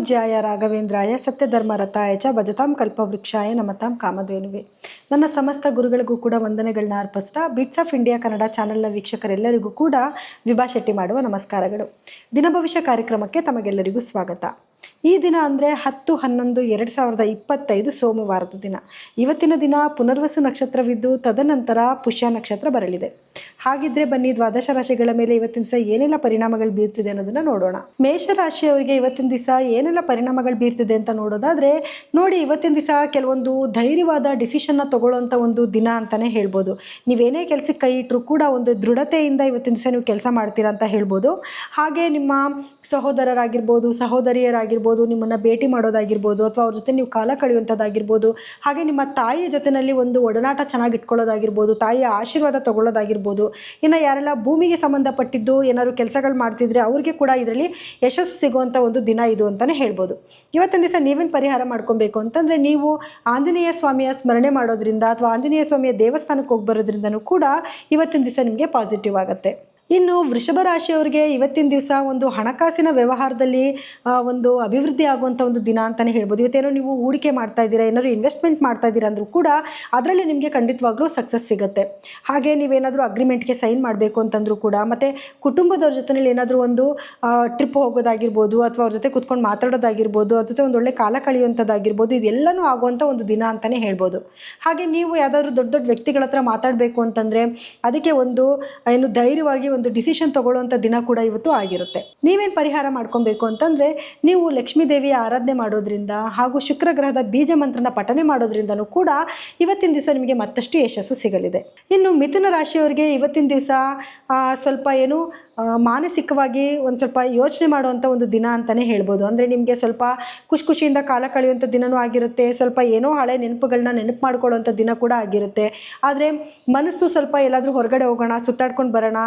ಪೂಜ್ಯಾಯ ರಾಘವೇಂದ್ರಾಯ ಸತ್ಯಧರ್ಮರಥಾಯ ಚ ಭಜತಾಂ ಕಲ್ಪವೃಕ್ಷಾಯ ನಮತಾಂ ಕಾಮಧೇನುವೆ. ನನ್ನ ಸಮಸ್ತ ಗುರುಗಳಿಗೂ ಕೂಡ ವಂದನೆಗಳನ್ನ ಅರ್ಪಿಸ್ತಾ ಬಿಟ್ಸ್ ಆಫ್ ಇಂಡಿಯಾ ಕನ್ನಡ ಚಾನೆಲ್ನ ವೀಕ್ಷಕರೆಲ್ಲರಿಗೂ ಕೂಡ ವಿಭಾ ಶೆಟ್ಟಿ ಮಾಡುವ ನಮಸ್ಕಾರಗಳು. ದಿನಭವಿಷ್ಯ ಕಾರ್ಯಕ್ರಮಕ್ಕೆ ತಮಗೆಲ್ಲರಿಗೂ ಸ್ವಾಗತ. ಈ ದಿನ ಅಂದರೆ ಹತ್ತು, ಹನ್ನೊಂದು, ಎರಡು ಸಾವಿರದ ಇಪ್ಪತ್ತೈದು ಸೋಮವಾರದ ದಿನ. ಇವತ್ತಿನ ದಿನ ಪುನರ್ವಸು ನಕ್ಷತ್ರವಿದ್ದು ತದನಂತರ ಪುಷ್ಯ ನಕ್ಷತ್ರ ಬರಲಿದೆ. ಹಾಗಿದ್ರೆ ಬನ್ನಿ ದ್ವಾದಶ ರಾಶಿಗಳ ಮೇಲೆ ಇವತ್ತಿನ ದಿವಸ ಏನೆಲ್ಲ ಪರಿಣಾಮಗಳು ಬೀರ್ತಿದೆ ಅನ್ನೋದನ್ನ ನೋಡೋಣ. ಮೇಷರಾಶಿಯವರಿಗೆ ಇವತ್ತಿನ ದಿವಸ ಏನೆಲ್ಲ ಪರಿಣಾಮಗಳು ಬೀರ್ತಿದೆ ಅಂತ ನೋಡೋದಾದ್ರೆ ನೋಡಿ ಇವತ್ತಿನ ದಿವಸ ಕೆಲವೊಂದು ಧೈರ್ಯವಾದ ಡಿಸಿಷನ್ನ ತಗೊಳ್ಳೋಂಥ ಒಂದು ದಿನ ಅಂತಾನೆ ಹೇಳ್ಬೋದು. ನೀವೇನೇ ಕೆಲಸಕ್ಕೆ ಕೈ ಇಟ್ಟರು ಕೂಡ ಒಂದು ದೃಢತೆಯಿಂದ ಇವತ್ತಿನ ದಿವಸ ನೀವು ಕೆಲಸ ಮಾಡ್ತೀರಾ ಅಂತ ಹೇಳ್ಬೋದು. ಹಾಗೆ ನಿಮ್ಮ ಸಹೋದರರಾಗಿರ್ಬೋದು ಸಹೋದರಿಯರಾಗಿರ್ಬೋದು ನಿಮ್ಮನ್ನು ಭೇಟಿ ಮಾಡೋದಾಗಿರ್ಬೋದು ಅಥವಾ ಅವ್ರ ಜೊತೆ ನೀವು ಕಾಲ ಕಳೆಯುವಂಥದ್ದಾಗಿರ್ಬೋದು, ಹಾಗೆ ನಿಮ್ಮ ತಾಯಿಯ ಜೊತೆಯಲ್ಲಿ ಒಂದು ಒಡನಾಟ ಚೆನ್ನಾಗಿ ಇಟ್ಕೊಳ್ಳೋದಾಗಿರ್ಬೋದು, ತಾಯಿಯ ಆಶೀರ್ವಾದ ತೊಗೊಳ್ಳೋದಾಗಿರ್ಬೋದು. ಇನ್ನು ಯಾರೆಲ್ಲ ಭೂಮಿಗೆ ಸಂಬಂಧಪಟ್ಟಿದ್ದು, ಏನಾದ್ರು ಕೆಲಸಗಳು ಮಾಡ್ತಿದ್ರೆ ಅವ್ರಿಗೆ ಕೂಡ ಇದರಲ್ಲಿ ಯಶಸ್ಸು ಸಿಗುವಂಥ ಒಂದು ದಿನ ಇದು ಅಂತಲೇ ಹೇಳ್ಬೋದು. ಇವತ್ತಿನ ದಿವಸ ನೀವೇನು ಪರಿಹಾರ ಮಾಡ್ಕೊಬೇಕು ಅಂತಂದರೆ ನೀವು ಆಂಜನೇಯ ಸ್ವಾಮಿಯ ಸ್ಮರಣೆ ಮಾಡೋದ್ರಿಂದ ಅಥವಾ ಆಂಜನೇಯ ಸ್ವಾಮಿಯ ದೇವಸ್ಥಾನಕ್ಕೆ ಹೋಗಿ ಬರೋದ್ರಿಂದನೂ ಕೂಡ ಇವತ್ತಿನ ದಿವಸ ನಿಮಗೆ ಪಾಸಿಟಿವ್ ಆಗುತ್ತೆ. ಇನ್ನು ವೃಷಭ ರಾಶಿಯವರಿಗೆ ಇವತ್ತಿನ ದಿವಸ ಒಂದು ಹಣಕಾಸಿನ ವ್ಯವಹಾರದಲ್ಲಿ ಒಂದು ಅಭಿವೃದ್ಧಿ ಆಗುವಂಥ ಒಂದು ದಿನ ಅಂತಲೇ ಹೇಳ್ಬೋದು. ಇವತ್ತೇನೋ ನೀವು ಹೂಡಿಕೆ ಮಾಡ್ತಾ ಇದ್ದೀರಾ, ಏನಾದರೂ ಇನ್ವೆಸ್ಟ್ಮೆಂಟ್ ಮಾಡ್ತಾ ಇದ್ದೀರಾ ಅಂದರೂ ಕೂಡ ಅದರಲ್ಲಿ ನಿಮಗೆ ಖಂಡಿತವಾಗ್ಲೂ ಸಕ್ಸಸ್ ಸಿಗುತ್ತೆ. ಹಾಗೆ ನೀವೇನಾದರೂ ಅಗ್ರಿಮೆಂಟ್ಗೆ ಸೈನ್ ಮಾಡಬೇಕು ಅಂತಂದರೂ ಕೂಡ, ಮತ್ತು ಕುಟುಂಬದವ್ರ ಜೊತೆಯಲ್ಲಿ ಏನಾದರೂ ಒಂದು ಟ್ರಿಪ್ ಹೋಗೋದಾಗಿರ್ಬೋದು ಅಥವಾ ಅವ್ರ ಜೊತೆ ಕುತ್ಕೊಂಡು ಮಾತಾಡೋದಾಗಿರ್ಬೋದು, ಅವ್ರ ಜೊತೆ ಒಂದು ಒಳ್ಳೆ ಕಾಲ ಕಳೆಯುವಂಥದ್ದಾಗಿರ್ಬೋದು, ಇದೆಲ್ಲನೂ ಆಗುವಂಥ ಒಂದು ದಿನ ಅಂತಲೇ ಹೇಳ್ಬೋದು. ಹಾಗೆ ನೀವು ಯಾವುದಾದ್ರೂ ದೊಡ್ಡ ದೊಡ್ಡ ವ್ಯಕ್ತಿಗಳ ಹತ್ರ ಮಾತಾಡಬೇಕು ಅಂತಂದರೆ, ಅದಕ್ಕೆ ಒಂದು, ಏನು ಧೈರ್ಯವಾಗಿ ಡಿಸಿಷನ್ ತಗೊಳ್ಳುವಂಥ ದಿನ ಕೂಡ ಇವತ್ತು ಆಗಿರುತ್ತೆ. ನೀವೇನು ಪರಿಹಾರ ಮಾಡ್ಕೊಬೇಕು ಅಂತಂದರೆ, ನೀವು ಲಕ್ಷ್ಮೀ ದೇವಿಯ ಆರಾಧನೆ ಮಾಡೋದ್ರಿಂದ ಹಾಗೂ ಶುಕ್ರ ಗ್ರಹದ ಬೀಜ ಮಂತ್ರನ ಪಠನೆ ಮಾಡೋದ್ರಿಂದನೂ ಕೂಡ ಇವತ್ತಿನ ದಿವಸ ನಿಮಗೆ ಮತ್ತಷ್ಟು ಯಶಸ್ಸು ಸಿಗಲಿದೆ. ಇನ್ನು ಮಿಥುನ ರಾಶಿಯವರಿಗೆ ಇವತ್ತಿನ ದಿವಸ ಸ್ವಲ್ಪ ಏನು ಮಾನಸಿಕವಾಗಿ ಒಂದು ಸ್ವಲ್ಪ ಯೋಚನೆ ಮಾಡುವಂಥ ಒಂದು ದಿನ ಅಂತಲೇ ಹೇಳ್ಬೋದು. ಅಂದರೆ ನಿಮಗೆ ಸ್ವಲ್ಪ ಖುಷಿ ಖುಷಿಯಿಂದ ಕಾಲ ಕಳೆಯುವಂಥ ದಿನವೂ ಆಗಿರುತ್ತೆ. ಸ್ವಲ್ಪ ಏನೋ ಹಳೆ ನೆನಪುಗಳನ್ನ ನೆನಪು ಮಾಡ್ಕೊಳ್ಳೋವಂಥ ದಿನ ಕೂಡ ಆಗಿರುತ್ತೆ. ಆದರೆ ಮನಸ್ಸು ಸ್ವಲ್ಪ ಎಲ್ಲಾದರೂ ಹೊರಗಡೆ ಹೋಗೋಣ, ಸುತ್ತಾಡ್ಕೊಂಡು ಬರೋಣ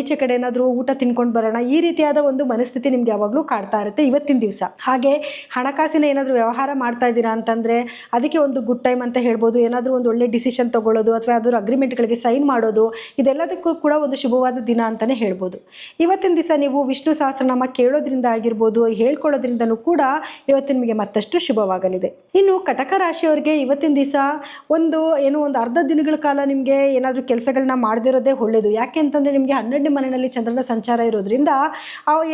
ಈಚೆ ಕಡೆ ಏನಾದರೂ ಊಟ ತಿನ್ಕೊಂಡು ಬರೋಣ, ಈ ರೀತಿಯಾದ ಒಂದು ಮನಸ್ಥಿತಿ ನಿಮ್ಗೆ ಯಾವಾಗಲೂ ಕಾಡ್ತಾ ಇರುತ್ತೆ ಇವತ್ತಿನ ದಿವಸ. ಹಾಗೆ ಹಣಕಾಸಿನ ಏನಾದರೂ ವ್ಯವಹಾರ ಮಾಡ್ತಾ ಇದ್ದೀರಾ ಅಂತಂದರೆ ಅದಕ್ಕೆ ಒಂದು ಗುಡ್ ಟೈಮ್ ಅಂತ ಹೇಳ್ಬೋದು. ಏನಾದರೂ ಒಂದು ಒಳ್ಳೆ ಡಿಸಿಷನ್ ತೊಗೊಳ್ಳೋದು, ಅಥವಾ ಯಾವ್ದಾದ್ರು ಅಗ್ರಿಮೆಂಟ್ಗಳಿಗೆ ಸೈನ್ ಮಾಡೋದು, ಇದೆಲ್ಲದಕ್ಕೂ ಕೂಡ ಒಂದು ಶುಭವಾದ ದಿನ ಅಂತಲೇ ಹೇಳ್ಬೋದು. ಇವತ್ತಿನ ದಿವಸ ನೀವು ವಿಷ್ಣು ಸಹಸ್ರನಾಮ ಕೇಳೋದ್ರಿಂದ ಆಗಿರ್ಬೋದು, ಹೇಳ್ಕೊಳ್ಳೋದ್ರಿಂದನೂ ಕೂಡ ಇವತ್ತು ನಿಮಗೆ ಮತ್ತಷ್ಟು ಶುಭವಾಗಲಿದೆ. ಇನ್ನು ಕಟಕ ರಾಶಿಯವರಿಗೆ ಇವತ್ತಿನ ದಿವಸ ಒಂದು ಏನು ಒಂದು ಅರ್ಧ ದಿನಗಳ ಕಾಲ ನಿಮಗೆ ಏನಾದರೂ ಕೆಲಸಗಳನ್ನ ಮಾಡದಿರೋದೇ ಒಳ್ಳೆಯದು ಯಾಕೆ ಅಂತಂದರೆ ನಿಮಗೆ ಹನ್ನೆರಡನೇ ಮನೆಯಲ್ಲಿ ಚಂದ್ರನ ಸಂಚಾರ ಇರೋದ್ರಿಂದ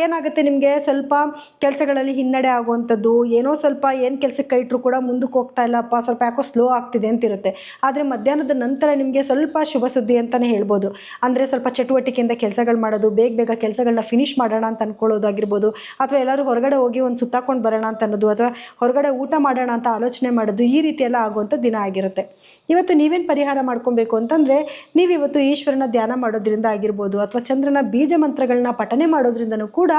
ಏನಾಗುತ್ತೆ ನಿಮಗೆ ಸ್ವಲ್ಪ ಕೆಲಸಗಳಲ್ಲಿ ಹಿನ್ನಡೆ ಆಗುವಂಥದ್ದು, ಏನೋ ಸ್ವಲ್ಪ ಏನು ಕೆಲಸಕ್ಕೆ ಕೈ ಕೂಡ ಮುಂದಕ್ಕೆ ಹೋಗ್ತಾ ಇಲ್ಲಪ್ಪ, ಸ್ವಲ್ಪ ಯಾಕೋ ಸ್ಲೋ ಆಗ್ತಿದೆ ಅಂತಿರುತ್ತೆ. ಆದರೆ ಮಧ್ಯಾಹ್ನದ ನಂತರ ನಿಮಗೆ ಸ್ವಲ್ಪ ಶುಭ ಸುದ್ದಿ ಅಂತಲೇ ಹೇಳ್ಬೋದು. ಅಂದರೆ ಸ್ವಲ್ಪ ಚಟುವಟಿಕೆಯಿಂದ ಕೆಲಸಗಳು ಮಾಡೋದು ಬೇಗ ಬೇಗ ಕೆಲಸಗಳನ್ನ ಫಿನಿಶ್ ಮಾಡೋಣ ಅಂತ ಅಂದ್ಕೊಳ್ಳೋದಾಗಿರ್ಬೋದು ಅಥವಾ ಎಲ್ಲರೂ ಹೊರಗಡೆ ಹೋಗಿ ಒಂದು ಸುತ್ತಾಕೊಂಡು ಬರೋಣ ಅಂತ ಅನ್ನೋದು, ಅಥವಾ ಹೊರಗಡೆ ಊಟ ಮಾಡೋಣ ಅಂತ ಆಲೋಚನೆ ಮಾಡೋದು ಈ ರೀತಿ ಎಲ್ಲ ಆಗುವಂಥ ದಿನ ಆಗಿರುತ್ತೆ. ಇವತ್ತು ನೀವೇನು ಪರಿಹಾರ ಮಾಡ್ಕೊಬೇಕು ಅಂತಂದರೆ, ನೀವಿವತ್ತು ಈಶ್ವರನ ಧ್ಯಾನ ಮಾಡೋದ್ರಿಂದ ಆಗಿರ್ಬೋದು, ಅಥವಾ ಚಂದ್ರನ ಬೀಜ ಮಂತ್ರಗಳನ್ನ ಪಠನೆ ಮಾಡೋದ್ರಿಂದನೂ ಕೂಡ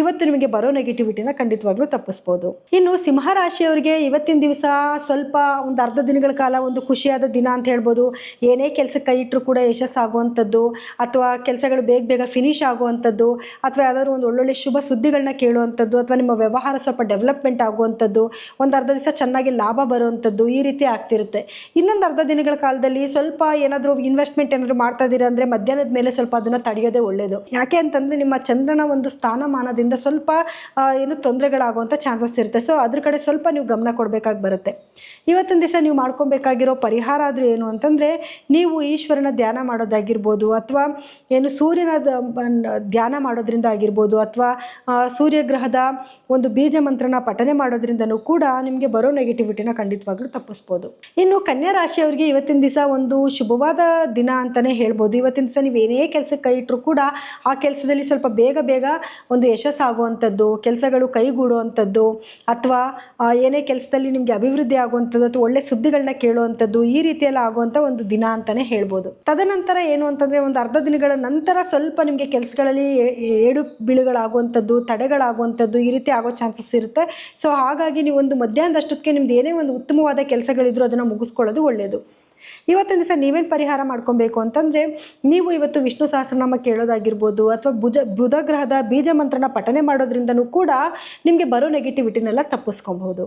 ಇವತ್ತು ನಿಮಗೆ ಬರೋ ನೆಗೆಟಿವಿಟಿನ ಖಂಡಿತವಾಗ್ಲೂ ತಪ್ಪಿಸ್ಬೋದು. ಇನ್ನು ಸಿಂಹರಾಶಿಯವರಿಗೆ ಇವತ್ತಿನ ದಿವಸ ಸ್ವಲ್ಪ ಒಂದು ಅರ್ಧ ದಿನಗಳ ಕಾಲ ಒಂದು ಖುಷಿಯಾದ ದಿನ ಅಂತ ಹೇಳ್ಬೋದು. ಏನೇ ಕೆಲಸ ಕೈ ಇಟ್ಟರು ಕೂಡ ಯಶಸ್ಸಾಗುವಂಥದ್ದು, ಅಥವಾ ಕೆಲಸಗಳು ಬೇಗ ಬೇಗ ಫಿನಿಶ್ ಆಗುವಂಥದ್ದು, ಅಥವಾ ಯಾವ್ದಾದ್ರು ಒಂದು ಒಳ್ಳೊಳ್ಳೆ ಶುಭ ಸುದ್ದಿಗಳನ್ನ ಕೇಳುವಂಥದ್ದು, ಅಥವಾ ನಿಮ್ಮ ವ್ಯವಹಾರ ಸ್ವಲ್ಪ ಡೆವಲಪ್ಮೆಂಟ್ ಆಗುವಂಥದ್ದು, ಒಂದು ಅರ್ಧ ದಿವಸ ಚೆನ್ನಾಗಿ ಲಾಭ ಬರುವಂಥದ್ದು ಈ ರೀತಿ ಆಗ್ತಿರುತ್ತೆ. ಇನ್ನೊಂದು ಅರ್ಧ ದಿನಗಳ ಕಾಲದಲ್ಲಿ ಸ್ವಲ್ಪ ಏನಾದರೂ ಇನ್ವೆಸ್ಟ್ಮೆಂಟ್ ಏನಾದರೂ ಮಾಡ್ತಾ ಇದ್ದೀರಾ ಅಂದರೆ ಮಧ್ಯಾಹ್ನದ ಮೇಲೆ ಸ್ವಲ್ಪ ಅದನ್ನು ತಡೆಯೋದೇ ಒಳ್ಳೆಯದು ಯಾಕೆ ಅಂತಂದರೆ ನಿಮ್ಮ ಚಂದ್ರನ ಒಂದು ಸ್ಥಾನಮಾನದಿಂದ ಸ್ವಲ್ಪ ಏನು ತೊಂದರೆಗಳಾಗುವಂಥ ಚಾನ್ಸಸ್ ಇರುತ್ತೆ. ಸೊ, ಅದ್ರ ಕಡೆ ಸ್ವಲ್ಪ ನೀವು ಗಮನ ಕೊಡಬೇಕಾಗಿ ಬರುತ್ತೆ. ಇವತ್ತಿನ ದಿವಸ ನೀವು ಮಾಡ್ಕೊಬೇಕಾಗಿರೋ ಪರಿಹಾರ ಆದರೂ ಏನು ಅಂತಂದರೆ, ನೀವು ಈಶ್ವರನ ಧ್ಯಾನ ಮಾಡೋದಾಗಿರ್ಬೋದು, ಅಥವಾ ಏನು ಸೂರ್ಯನ ಧ್ಯಾನ ಮಾಡೋದ್ರಿಂದ ಆಗಿರ್ಬೋದು ಅಥವಾ ಸೂರ್ಯಗ್ರಹದ ಒಂದು ಬೀಜ ಮಂತ್ರನ ಪಠನೆ ಮಾಡೋದ್ರಿಂದನೂ ಕೂಡ ನಿಮಗೆ ಬರೋ ನೆಗೆಟಿವಿಟಿನ ಖಂಡಿತವಾಗ್ಲೂ ತಪ್ಪಿಸ್ಬೋದು. ಇನ್ನು ಕನ್ಯಾ ರಾಶಿಯವರಿಗೆ ಇವತ್ತಿನ ದಿವಸ ಒಂದು ಶುಭವಾದ ದಿನ ಅಂತಲೇ ಹೇಳ್ಬೋದು. ಇವತ್ತಿನ ದಿವಸ ನೀವು ಏನೇ ಕೆಲಸಕ್ಕೆ ಕೈ ಇಟ್ಟರು ಕೂಡ ಆ ಕೆಲಸದಲ್ಲಿ ಸ್ವಲ್ಪ ಬೇಗ ಬೇಗ ಒಂದು ಯಶಸ್ಸಾಗುವಂಥದ್ದು ಕೆಲಸಗಳು ಕೈಗೂಡುವಂಥದ್ದು ಅಥವಾ ಏನೇ ಕೆಲಸದಲ್ಲಿ ನಿಮಗೆ ಅಭಿವೃದ್ಧಿ ಆಗುವಂಥದ್ದು ಅಥವಾ ಒಳ್ಳೆ ಸುದ್ದಿಗಳನ್ನ ಕೇಳುವಂಥದ್ದು ಈ ರೀತಿಯಲ್ಲಿ ಆಗುವಂಥ ಒಂದು ದಿನ ಅಂತಲೇ ಹೇಳ್ಬೋದು. ತದನಂತರ ಏನು ಅಂತಂದರೆ ಒಂದು ಅರ್ಧ ದಿನಗಳ ನಂತರ ಸ್ವಲ್ಪ ನಿಮಗೆ ಕೆಲಸಗಳಲ್ಲಿ ಏಡು ಬೀಳುಗಳಾಗುವಂಥದ್ದು, ತಡೆಗಳಾಗುವಂಥದ್ದು ಈ ರೀತಿ ಆಗೋ ಚಾನ್ಸಸ್ ಇರುತ್ತೆ. ಸೊ ಹಾಗಾಗಿ ನೀವು ಒಂದು ಮಧ್ಯಾಹ್ನದಷ್ಟಕ್ಕೆ ನಿಮ್ದು ಏನೇ ಒಂದು ಉತ್ತಮವಾದ ಕೆಲಸಗಳಿದ್ರು ಅದನ್ನು ಮುಗಿಸ್ಕೊಳ್ಳೋದು ಒಳ್ಳೆಯದು ಇವತ್ತಿನ ದಿವಸ ನೀವೇನು ಪರಿಹಾರ ಮಾಡ್ಕೊಬೇಕು ಅಂತಂದರೆ, ನೀವು ಇವತ್ತು ವಿಷ್ಣು ಸಹಸ್ರನಾಮ ಕೇಳೋದಾಗಿರ್ಬೋದು ಅಥವಾ ಭುಜ, ಬುಧ ಗ್ರಹದ ಬೀಜ ಮಂತ್ರನ ಪಠನೆ ಮಾಡೋದ್ರಿಂದನೂ ಕೂಡ ನಿಮಗೆ ಬರೋ ನೆಗೆಟಿವಿಟಿನೆಲ್ಲ ತಪ್ಪಿಸ್ಕೊಬಹುದು.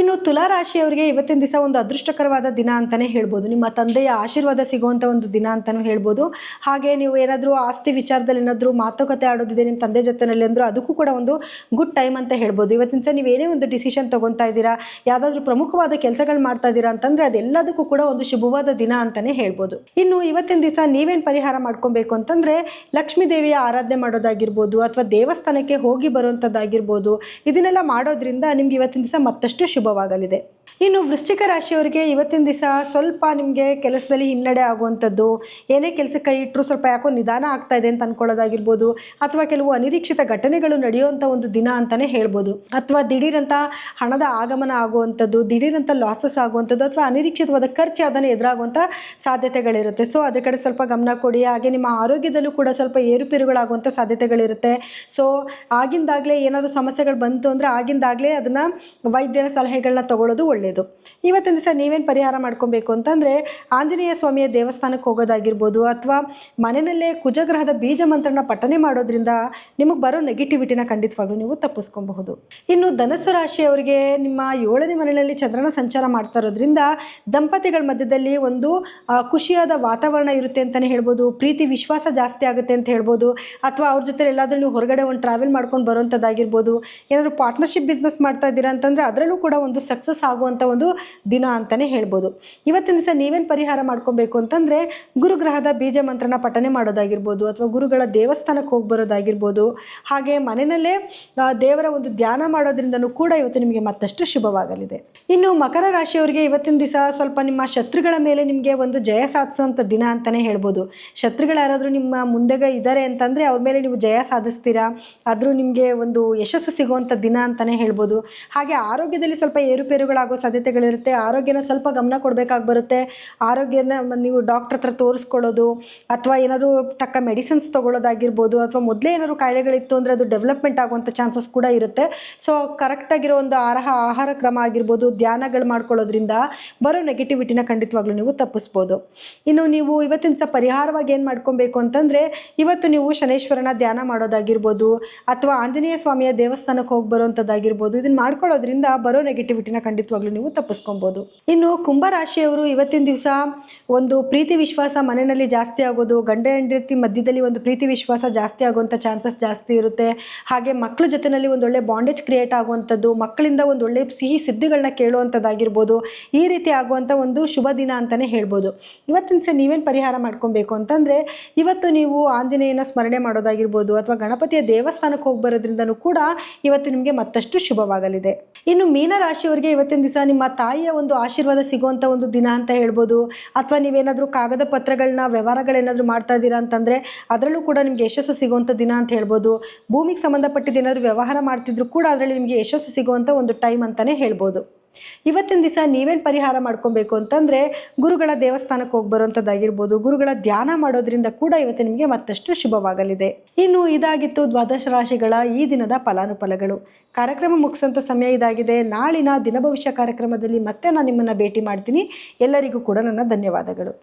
ಇನ್ನು ತುಲಾ ರಾಶಿಯವರಿಗೆ ಇವತ್ತಿನ ದಿವಸ ಒಂದು ಅದೃಷ್ಟಕರವಾದ ದಿನ ಅಂತಲೇ ಹೇಳ್ಬೋದು. ನಿಮ್ಮ ತಂದೆಯ ಆಶೀರ್ವಾದ ಸಿಗುವಂಥ ಒಂದು ದಿನ ಅಂತಲೂ ಹೇಳ್ಬೋದು. ಹಾಗೆ ನೀವು ಏನಾದರೂ ಆಸ್ತಿ ವಿಚಾರದಲ್ಲಿ ಏನಾದರೂ ಮಾತುಕತೆ ಆಡೋದಿದೆ ನಿಮ್ಮ ತಂದೆ ಜೊತೆನಲ್ಲಿ ಅಂದರೂ ಅದಕ್ಕೂ ಕೂಡ ಒಂದು ಗುಡ್ ಟೈಮ್ ಅಂತ ಹೇಳ್ಬೋದು. ಇವತ್ತಿನ ದಿವಸ ನೀವು ಏನೇ ಒಂದು ಡಿಸಿಷನ್ ತೊಗೊತಾ ಇದ್ದೀರಾ, ಯಾವುದಾದ್ರೂ ಪ್ರಮುಖವಾದ ಕೆಲಸಗಳು ಮಾಡ್ತಾ ಇದ್ದೀರಾ ಅಂತಂದರೆ ಅದೆಲ್ಲದಕ್ಕೂ ಕೂಡ ಒಂದು ಶುಭವಾದ ದಿನ ಅಂತಲೇ ಹೇಳ್ಬೋದು. ಇನ್ನು ಇವತ್ತಿನ ದಿವಸ ನೀವೇನು ಪರಿಹಾರ ಮಾಡ್ಕೊಬೇಕು ಅಂತಂದರೆ ಲಕ್ಷ್ಮೀ ದೇವಿಯ ಆರಾಧನೆ ಮಾಡೋದಾಗಿರ್ಬೋದು ಅಥವಾ ದೇವಸ್ಥಾನಕ್ಕೆ ಹೋಗಿ ಬರುವಂಥದ್ದಾಗಿರ್ಬೋದು ಇದನ್ನೆಲ್ಲ ಮಾಡೋದ್ರಿಂದ ನಿಮ್ಗೆ ಇವತ್ತಿನ ದಿವಸ ಮತ್ತಷ್ಟು ಶುಭವಾಗಲಿದೆ. ಇನ್ನು ವೃಶ್ಚಿಕ ರಾಶಿಯವರಿಗೆ ಇವತ್ತಿನ ದಿವಸ ಸ್ವಲ್ಪ ನಿಮಗೆ ಕೆಲಸದಲ್ಲಿ ಹಿನ್ನಡೆ ಆಗುವಂಥದ್ದು. ಏನೇ ಕೆಲಸಕ್ಕೆ ಕೈ ಇಟ್ಟರು ಸ್ವಲ್ಪ ಯಾಕೋ ನಿಧಾನ ಆಗ್ತಾ ಇದೆ ಅಂತ ಅನ್ಕೊಳ್ಳೋದಾಗಿರ್ಬೋದು, ಅಥವಾ ಕೆಲವು ಅನಿರೀಕ್ಷಿತ ಘಟನೆಗಳು ನಡೆಯುವಂಥ ಒಂದು ದಿನ ಅಂತಲೇ ಹೇಳ್ಬೋದು. ಅಥವಾ ದಿಢೀರಂಥ ಹಣದ ಆಗಮನ ಆಗುವಂಥದ್ದು, ದಿಢೀರಂಥ ಲಾಸಸ್ ಆಗುವಂಥದ್ದು, ಅಥವಾ ಅನಿರೀಕ್ಷಿತವಾದ ಖರ್ಚು ಅದನ್ನು ಎದುರಾಗುವಂಥ ಸಾಧ್ಯತೆಗಳಿರುತ್ತೆ. ಸೊ ಅದ್ರ ಕಡೆ ಸ್ವಲ್ಪ ಗಮನ ಕೊಡಿ. ಹಾಗೆ ನಿಮ್ಮ ಆರೋಗ್ಯದಲ್ಲೂ ಕೂಡ ಸ್ವಲ್ಪ ಏರುಪೇರುಗಳಾಗುವಂಥ ಸಾಧ್ಯತೆಗಳಿರುತ್ತೆ. ಸೊ ಆಗಿಂದಾಗಲೇ ಏನಾದರೂ ಸಮಸ್ಯೆಗಳು ಬಂತು ಅಂದರೆ ಆಗಿಂದಾಗಲೇ ಅದನ್ನು ವೈದ್ಯರ ಸಲಹೆಗಳನ್ನ ತಗೊಳ್ಳೋದು ಒಳ್ಳೆಯದು ಇವತ್ತಿನ ದಿವಸ ನೀವೇನು ಪರಿಹಾರ ಮಾಡ್ಕೊಬೇಕು ಅಂತಂದರೆ ಆಂಜನೇಯ ಸ್ವಾಮಿಯ ದೇವಸ್ಥಾನಕ್ಕೆ ಹೋಗೋದಾಗಿರ್ಬೋದು ಅಥವಾ ಮನೆಯಲ್ಲೇ ಕುಜಗ್ರಹದ ಬೀಜ ಮಂತ್ರನ ಪಠನೆ ಮಾಡೋದ್ರಿಂದ ನಿಮಗೆ ಬರೋ ನೆಗೆಟಿವಿಟಿನ ಖಂಡಿತವಾಗ್ಲೂ ನೀವು ತಪ್ಪಿಸ್ಕೊಬಹುದು. ಇನ್ನು ಧನಸ್ಸು ರಾಶಿಯವರಿಗೆ ನಿಮ್ಮ ಏಳನೇ ಮನೆಯಲ್ಲಿ ಚಂದ್ರನ ಸಂಚಾರ ಮಾಡ್ತಾ ಇರೋದ್ರಿಂದ ದಂಪತಿಗಳ ಮಧ್ಯದಲ್ಲಿ ಒಂದು ಖುಷಿಯಾದ ವಾತಾವರಣ ಇರುತ್ತೆ ಅಂತಲೇ ಹೇಳ್ಬೋದು, ಪ್ರೀತಿ, ವಿಶ್ವಾಸ ಜಾಸ್ತಿ ಆಗುತ್ತೆ ಅಂತ ಹೇಳ್ಬೋದು, ಅಥವಾ ಅವ್ರ ಜೊತೆ ಎಲ್ಲಾದರೂ ನೀವು ಹೊರಗಡೆ ಒಂದು ಟ್ರಾವೆಲ್ ಮಾಡ್ಕೊಂಡು ಬರೋಂಥದ್ದಾಗಿರ್ಬೋದು, ಏನಾದರೂ ಪಾರ್ಟ್ನರ್ಶಿಪ್ ಬಿಸ್ನೆಸ್ ಮಾಡ್ತಾ ಇದ್ದೀರಾ ಅಂತಂದರೆ ಅದರಲ್ಲೂ ಕೂಡ ಒಂದು ಸಕ್ಸಸ್ ಆಗುವಂಥ ಒಂದು ದಿನ ಅಂತಲೇ ಹೇಳ್ಬೋದು. ಇವತ್ತಿನ ದಿವಸ ನೀವೇನು ಪರಿಹಾರ ಮಾಡ್ಕೊಬೇಕು ಅಂತಂದರೆ ಗುರುಗ್ರಹದ ಬೀಜ ಮಂತ್ರನ ಪಠನೆ ಮಾಡೋದಾಗಿರ್ಬೋದು ಅಥವಾ ಗುರುಗಳ ದೇವಸ್ಥಾನಕ್ಕೆ ಹೋಗಿ ಬರೋದಾಗಿರ್ಬೋದು. ಹಾಗೆ ಮನೆಯಲ್ಲೇ ದೇವರ ಒಂದು ಧ್ಯಾನ ಮಾಡೋದ್ರಿಂದನೂ ಕೂಡ ಇವತ್ತು ನಿಮಗೆ ಮತ್ತಷ್ಟು ಶುಭವಾಗಲಿದೆ. ಇನ್ನು ಮಕರ ರಾಶಿಯವರಿಗೆ ಇವತ್ತಿನ ದಿವಸ ಸ್ವಲ್ಪ ನಿಮ್ಮ ಶತ್ರುಗಳ ಮೇಲೆ ನಿಮಗೆ ಒಂದು ಜಯ ಸಾಧಿಸುವಂಥ ದಿನ ಅಂತಲೇ ಹೇಳ್ಬೋದು. ಶತ್ರುಗಳು ಯಾರಾದರೂ ನಿಮ್ಮ ಮುಂದೆಗೆ ಇದ್ದಾರೆ ಅಂತಂದರೆ ಅವ್ರ ಮೇಲೆ ನೀವು ಜಯ ಸಾಧಿಸ್ತೀರಾ? ಆದರೂ ನಿಮಗೆ ಒಂದು ಯಶಸ್ಸು ಸಿಗುವಂಥ ದಿನ ಅಂತಲೇ ಹೇಳ್ಬೋದು. ಹಾಗೆ ಆರೋಗ್ಯದಲ್ಲಿ ಸ್ವಲ್ಪ ಏರುಪೇರುಗಳಾಗೋ ಸಾಧ್ಯತೆಗಳಿರುತ್ತೆ. ಆರೋಗ್ಯನ ಸ್ವಲ್ಪ ಗಮನ ಕೊಡಬೇಕಾಗಿ ಬರುತ್ತೆ. ಆರೋಗ್ಯನ ನೀವು ಡಾಕ್ಟ್ರ್ ಹತ್ರ ತೋರಿಸ್ಕೊಳ್ಳೋದು ಅಥವಾ ಏನಾದರೂ ತಕ್ಕ ಮೆಡಿಸಿನ್ಸ್ ತೊಗೊಳ್ಳೋದಾಗಿರ್ಬೋದು ಅಥವಾ ಮೊದಲೇ ಏನಾದರೂ ಕಾಯಿಲೆಗಳಿತ್ತು ಅಂದರೆ ಅದು ಡೆವಲಪ್ಮೆಂಟ್ ಆಗುವಂಥ ಚಾನ್ಸಸ್ ಕೂಡ ಇರುತ್ತೆ. ಸೊ ಕರೆಕ್ಟಾಗಿರೋ ಒಂದು ಆಹಾರ ಆಹಾರ ಕ್ರಮ ಆಗಿರ್ಬೋದು, ಧ್ಯಾನಗಳು ಮಾಡ್ಕೊಳ್ಳೋದ್ರಿಂದ ಬರೋ ನೆಗೆಟಿವಿಟಿನ ಖಂಡಿತವಾಗ್ಲೂ ನೀವು ತಪ್ಪಿಸ್ಬೋದು. ಇನ್ನು ನೀವು ಇವತ್ತಿನ ಸಹ ಪರಿಹಾರವಾಗಿ ಏನು ಮಾಡ್ಕೊಬೇಕು ಅಂತಂದರೆ, ಇವತ್ತು ನೀವು ಶನೇಶ್ವರನ ಧ್ಯಾನ ಮಾಡೋದಾಗಿರ್ಬೋದು ಅಥವಾ ಆಂಜನೇಯ ಸ್ವಾಮಿಯ ದೇವಸ್ಥಾನಕ್ಕೆ ಹೋಗಿ ಬರೋಂಥದ್ದಾಗಿರ್ಬೋದು ಇದನ್ನು ಮಾಡ್ಕೊಳ್ಳೋದ್ರಿಂದ ಬರೋ ನೆಗೆಟಿವಿಟಿನ ಖಂಡಿತವಾಗ್ಲೂ ನೀವು ತಪ್ಪಿಸ್ಕೊಬೋದು. ಇನ್ನು ಕುಂಭರಾಶಿಯವರು ಇವತ್ತಿನ ದಿವಸ ಒಂದು ಪ್ರೀತಿ ವಿಶ್ವಾಸ ಮನೆಯಲ್ಲಿ ಜಾಸ್ತಿ ಆಗೋದು, ಗಂಡ ಹೆಂಡತಿ ಮಧ್ಯದಲ್ಲಿ ಒಂದು ಪ್ರೀತಿ ವಿಶ್ವಾಸ ಜಾಸ್ತಿ ಆಗುವಂಥ ಚಾನ್ಸಸ್ ಜಾಸ್ತಿ ಇರುತ್ತೆ. ಹಾಗೆ ಮಕ್ಕಳ ಜೊತೆಯಲ್ಲಿ ಒಂದು ಒಳ್ಳೆ ಬಾಂಡೇಜ್ ಕ್ರಿಯೇಟ್ ಆಗುವಂಥದ್ದು, ಮಕ್ಕಳಿಂದ ಒಂದು ಒಳ್ಳೆ ಸಿಹಿ ಸುದ್ದಿಗಳನ್ನ ಕೇಳುವಂಥದ್ದಾಗಿರ್ಬೋದು, ಈ ರೀತಿ ಆಗುವಂಥ ಒಂದು ಶುಭ ದಿನ ಅಂತಲೇ ಹೇಳ್ಬೋದು. ಇವತ್ತಿನ ಸಹ ನೀವೇನು ಪರಿಹಾರ ಮಾಡ್ಕೊಬೇಕು ಅಂತಂದರೆ, ಇವತ್ತು ನೀವು ಆಂಜನೇಯನ ಸ್ಮರಣೆ ಮಾಡೋದಾಗಿರ್ಬೋದು ಅಥವಾ ಗಣಪತಿಯ ದೇವಸ್ಥಾನಕ್ಕೆ ಹೋಗಿ ಬರೋದ್ರಿಂದನೂ ಕೂಡ ಇವತ್ತು ನಿಮಗೆ ಮತ್ತಷ್ಟು ಶುಭವಾಗಲಿದೆ. ಇನ್ನು ಮೀನ ರಾಶಿಯವರಿಗೆ ಇವತ್ತಿನ ದಿವಸ ನಿಮ್ಮ ತಾಯಿಯ ಒಂದು ಆಶೀರ್ವಾದ ಸಿಗುವಂಥ ಒಂದು ದಿನ ಅಂತ ಹೇಳ್ಬೋದು. ಅಥವಾ ನೀವೇನಾದರೂ ಕಾಗದ ಪತ್ರಗಳನ್ನ ವ್ಯವಹಾರಗಳೇನಾದರೂ ಮಾಡ್ತಾ ಇದ್ದೀರಾ ಅಂತಂದರೆ ಅದರಲ್ಲೂ ಕೂಡ ನಿಮಗೆ ಯಶಸ್ಸು ಸಿಗುವಂಥ ದಿನ ಅಂತ ಹೇಳ್ಬೋದು. ಭೂಮಿಗೆ ಸಂಬಂಧಪಟ್ಟಿದ್ದೇನಾದರೂ ವ್ಯವಹಾರ ಮಾಡ್ತಿದ್ರು ಕೂಡ ಅದರಲ್ಲಿ ನಿಮಗೆ ಯಶಸ್ಸು ಸಿಗುವಂಥ ಒಂದು ಟೈಮ್ ಅಂತಲೇ ಹೇಳ್ಬೋದು. ಇವತ್ತಿನ ದಿವಸ ನೀವೇನು ಪರಿಹಾರ ಮಾಡ್ಕೊಬೇಕು ಅಂತಂದರೆ ಗುರುಗಳ ದೇವಸ್ಥಾನಕ್ಕೆ ಹೋಗಿ ಬರುವಂಥದ್ದಾಗಿರ್ಬೋದು ಗುರುಗಳ ಧ್ಯಾನ ಮಾಡೋದ್ರಿಂದ ಕೂಡ ಇವತ್ತು ನಿಮಗೆ ಮತ್ತಷ್ಟು ಶುಭವಾಗಲಿದೆ. ಇನ್ನು ಇದಾಗಿತ್ತು ದ್ವಾದಶ ರಾಶಿಗಳ ಈ ದಿನದ ಫಲಾನುಫಲಗಳು. ಕಾರ್ಯಕ್ರಮ ಮುಗಿಸೋಂಥ ಸಮಯ ಇದಾಗಿದೆ. ನಾಳಿನ ದಿನಭವಿಷ್ಯ ಕಾರ್ಯಕ್ರಮದಲ್ಲಿ ಮತ್ತೆ ನಾನು ನಿಮ್ಮನ್ನು ಭೇಟಿ ಮಾಡ್ತೀನಿ. ಎಲ್ಲರಿಗೂ ಕೂಡ ನನ್ನ ಧನ್ಯವಾದಗಳು.